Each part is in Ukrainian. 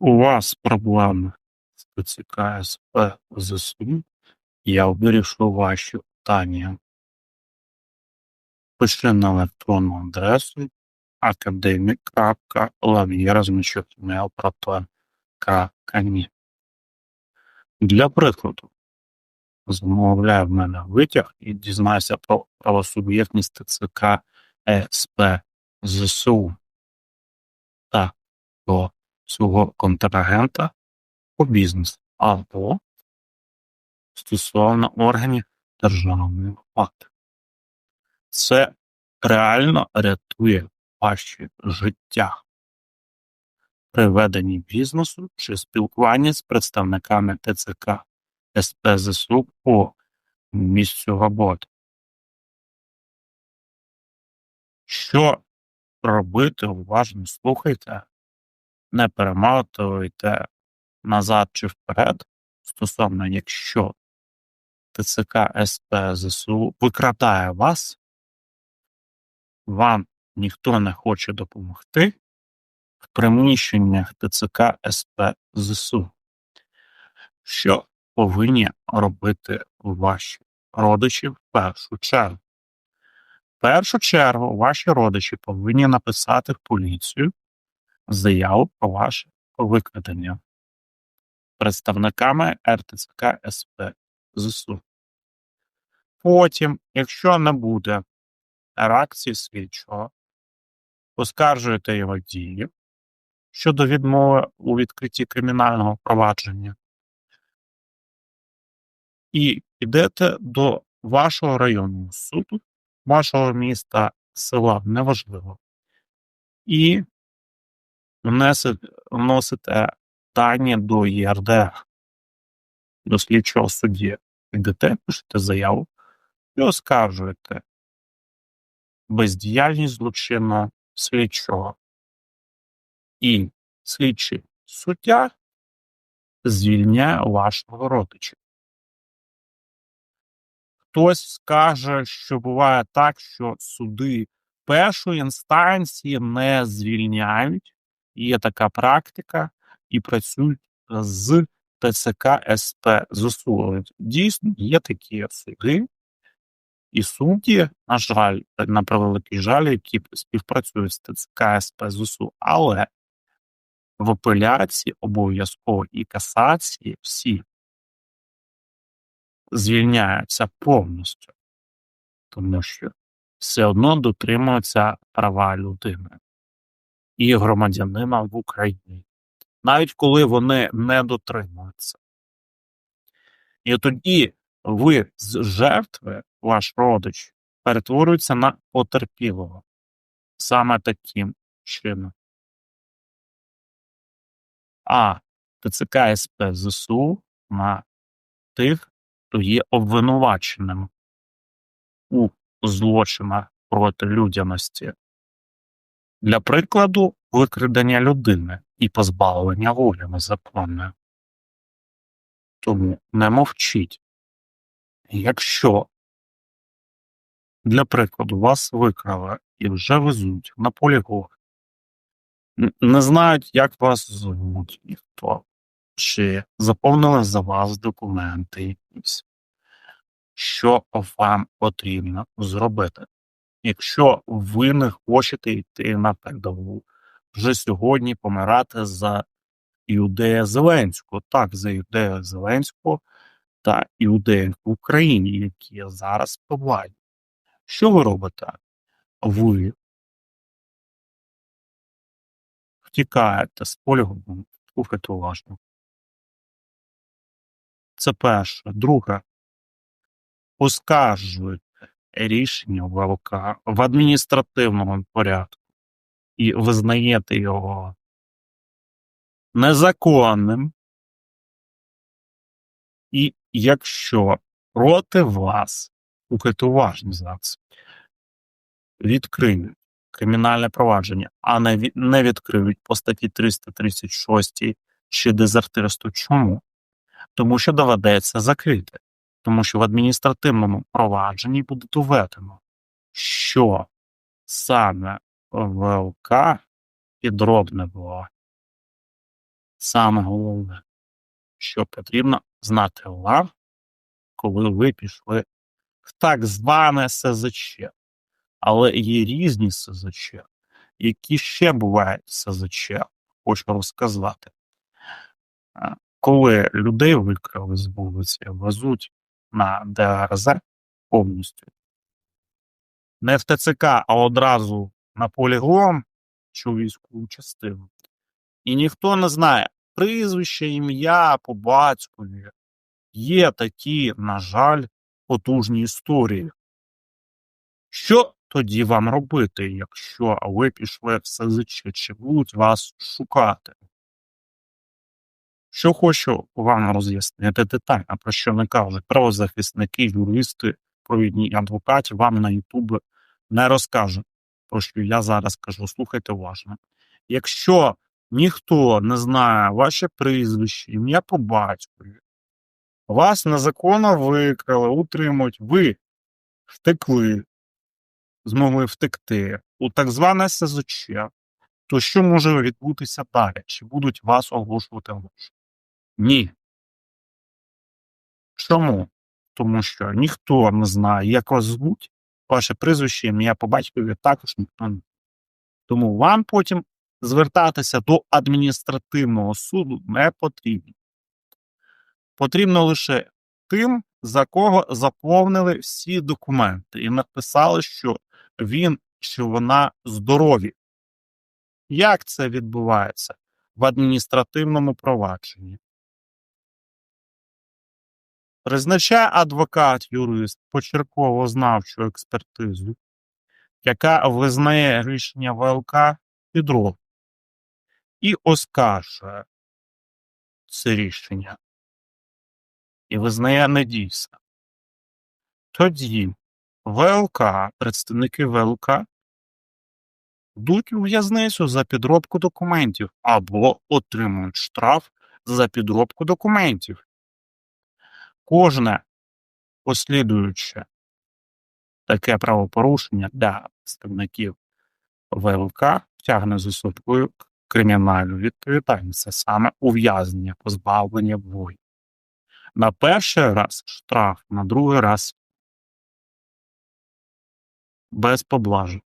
У вас проблеми з ТЦК СП ЗСУ, я вирішу ваші питання. Пиши на електронну адресу academic.lavierзмічок.mail.com Для прикладу, замовляй в мене витяг і дізнайся про правосуб'єктність ТЦК СП ЗСУ та про свого контрагента по бізнесу або стосовно органів державної влади. Це реально рятує ваші життя при веденні бізнесу чи спілкуванні з представниками ТЦК СПЗСУ по місцю роботи. Що робити, уважно слухайте, не перемотуйте назад чи вперед, стосовно якщо ТЦК СП ЗСУ викрадає вас, вам ніхто не хоче допомогти в приміщеннях ТЦК СП ЗСУ. Що повинні робити ваші родичі в першу чергу? В першу чергу ваші родичі повинні написати в поліцію заяву про ваше викрадення представниками РТЦК СП ЗСУ. Потім, якщо не буде реакції слідчого, оскаржуєте його дії щодо відмови у відкритті кримінального провадження і йдете до вашого районного суду, вашого міста, села, неважливо, і вносите дані до ЄРД, до слідчого судді. Йдете, пишете заяву і оскаржуєте бездіяльність злочинного слідчого. І слідчий суддя звільняє вашого родича. Хтось скаже, що буває так, що суди першої інстанції не звільняють, є така практика, і працюють з ТЦК СП ЗСУ. Дійсно, є такі суди і судді, на жаль, на превеликий жаль, які співпрацюють з ТЦК СП ЗСУ, але в апеляції обов'язково і касації всі звільняються повністю, тому що все одно дотримуються права людини і громадянина в Україні, навіть коли вони не дотримуються. І тоді ви з жертви, ваш родич, перетворюється на потерпілого саме таким чином. А ТЦК СП ЗСУ на тих, хто є обвинуваченим у злочинах проти людяності. Для прикладу, викрадення людини і позбавлення волі незаконне. Тому не мовчіть. Якщо, для прикладу, вас викрали і вже везуть на полігон, не знають, як вас звуть і чи заповнили за вас документи якісь, що вам потрібно зробити. Якщо ви не хочете йти на передову, вже сьогодні помирати за Іудея Зеленського, так, за Іудея Зеленського та іудеїв в Україні, які зараз по. Що ви робите? Ви втікаєте з полігону, слухайте уважно. Це перше. Друге, оскаржуєте рішення ВЛК в адміністративному порядку і визнаєте його незаконним, і якщо проти вас, слухайте уважно зараз, відкриють кримінальне провадження, а не, не відкриють по статті 336 чи дезертирству. Чому? Тому що доведеться закрити. Тому що в адміністративному провадженні буде доведено, що саме ВЛК підробне було саме головне, що потрібно знати вам, коли ви пішли в так зване СЗЧ. Але є різні СЗЧ, які ще бувають СЗЧ, хочу розказати. Коли людей викрали з вулиці, везуть на ДРЗ повністю. Не в ТЦК, а одразу на полігон чи військову частину. І ніхто не знає прізвище, ім'я по батькові. Є такі, на жаль, потужні історії. Що тоді вам робити, якщо ви пішли в СЗЧ, чи будуть вас шукати? Що хочу вам роз'яснити детально, про що не кажуть правозахисники, юристи, провідні адвокати вам на Ютубі не розкажуть, про що я зараз кажу. Слухайте уважно. Якщо ніхто не знає ваше прізвище, ім'я по батькові, вас незаконно викрали, утримують, ви втекли, змогли втекти у так зване СЗЧ, то що може відбутися далі? Чи будуть вас оголошувати гроші? Ні. Чому? Тому що ніхто не знає, як вас звуть, ваше прізвище, ім'я по батькові також ніхто не. Тому вам потім звертатися до адміністративного суду не потрібно. Потрібно лише тим, за кого заповнили всі документи і написали, що він чи вона здорові. Як це відбувається в адміністративному провадженні? Призначає адвокат, юрист почерково-знавчу експертизу, яка визнає рішення ВЛК підробним і оскаржує це рішення і визнає недійсним. Тоді ВЛК, представники ВЛК йдуть у в'язницю за підробку документів або отримують штраф за підробку документів. Кожне послідуюче таке правопорушення для представників ВЛК тягне за собою кримінальну відповідальність, це саме ув'язнення, позбавлення волі. На перший раз штраф, на другий раз без поблажу.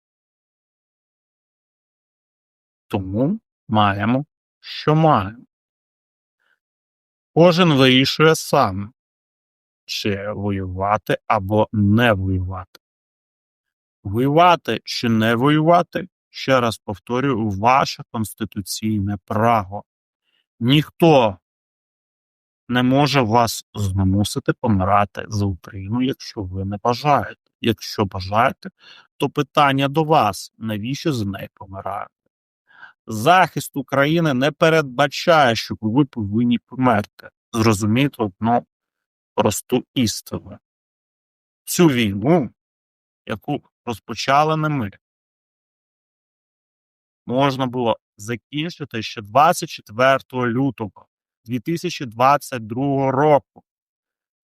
Тому маємо, що маємо. Кожен вирішує сам, чи воювати або не воювати. Воювати чи не воювати, ще раз повторюю, ваше конституційне право. Ніхто не може вас змусити помирати за Україну, якщо ви не бажаєте. Якщо бажаєте, то питання до вас, навіщо за неї помираєте? Захист України не передбачає, що ви повинні померти. Зрозуміти одну просту істину. Цю війну, яку розпочали не ми, можна було закінчити ще 24 лютого 2022 року.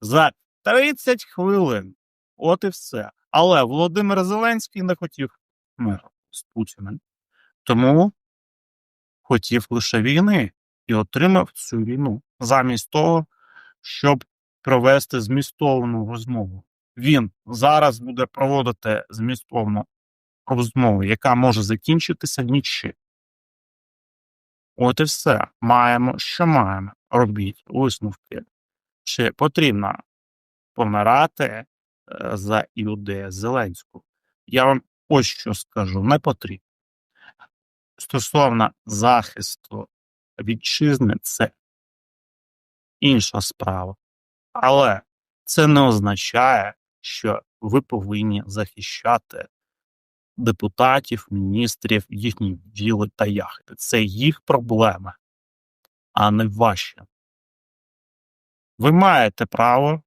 За 30 хвилин. От і все. Але Володимир Зеленський не хотів миру з Путіним. Тому хотів лише війни і отримав цю війну замість того, щоб провести змістовну розмову. Він зараз буде проводити змістовну розмову, яка може закінчитися нічим. От і все. Маємо, що маємо. Робіть висновки. Чи потрібно помирати е, за Іудея Зеленського? Я вам ось що скажу: не потрібно. Стосовно захисту вітчизни, це інша справа. Але це не означає, що ви повинні захищати депутатів, міністрів, їхні діли та яхти. Це їх проблеми, а не ваші. Ви маєте право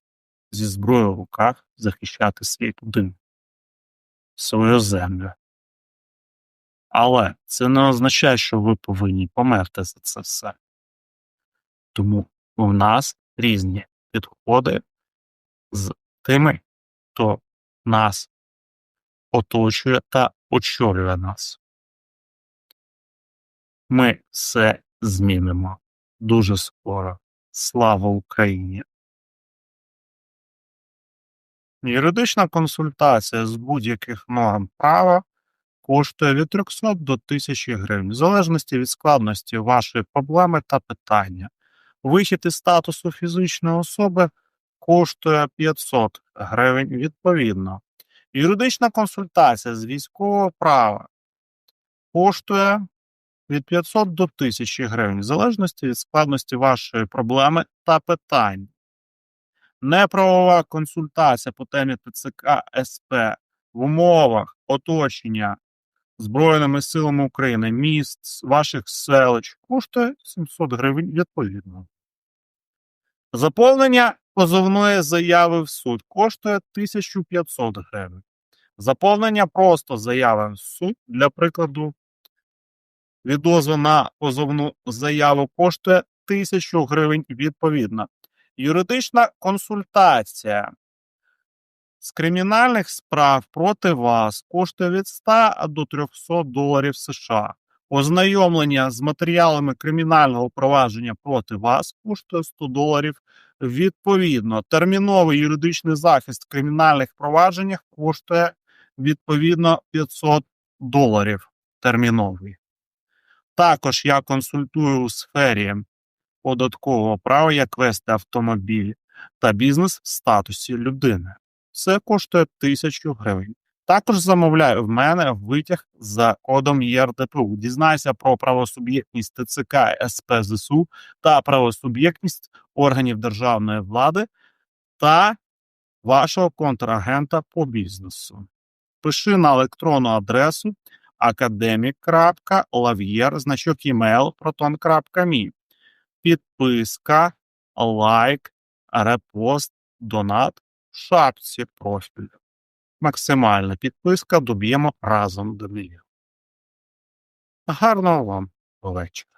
зі зброєю в руках захищати свій будинок, свою землю. Але це не означає, що ви повинні померти за це все. Тому у нас різні підходи з тими, хто нас оточує та очолює нас. Ми все змінимо. дуже скоро. Слава Україні! Юридична консультація з будь-яких норм права коштує від 300 до 1000 гривень, в залежності від складності вашої проблеми та питання. Вихід із статусу фізичної особи коштує 500 гривень відповідно. Юридична консультація з військового права коштує від 500 до 1000 гривень, в залежності від складності вашої проблеми та питань. Неправова консультація по темі ТЦК СП в умовах оточення Збройними силами України міст, ваших селищ коштує 700 гривень відповідно. Заповнення позовної заяви в суд коштує 1500 гривень. Заповнення просто заяви в суд, для прикладу, відозва на позовну заяву коштує 1000 гривень відповідно. Юридична консультація з кримінальних справ проти вас коштує від 100 до 300 доларів США. Ознайомлення з матеріалами кримінального провадження проти вас коштує 100 доларів. Відповідно, терміновий юридичний захист в кримінальних провадженнях коштує відповідно 500 доларів терміновий. Також я консультую у сфері податкового права, як вести автомобіль та бізнес в статусі людини. Це коштує 1000 гривень. Також замовляю в мене витяг за кодом ЄРДПУ. Дізнайся про правосуб'єктність ТЦК СП ЗСУ та правосуб'єктність органів державної влади та вашого контрагента по бізнесу. Пиши на електронну адресу academic.lavier, значок email, proton.me. Підписка, лайк, репост, донат шапці профіль. Максимальна підписка доб'ємо разом до мільйона. Гарного вам вечора.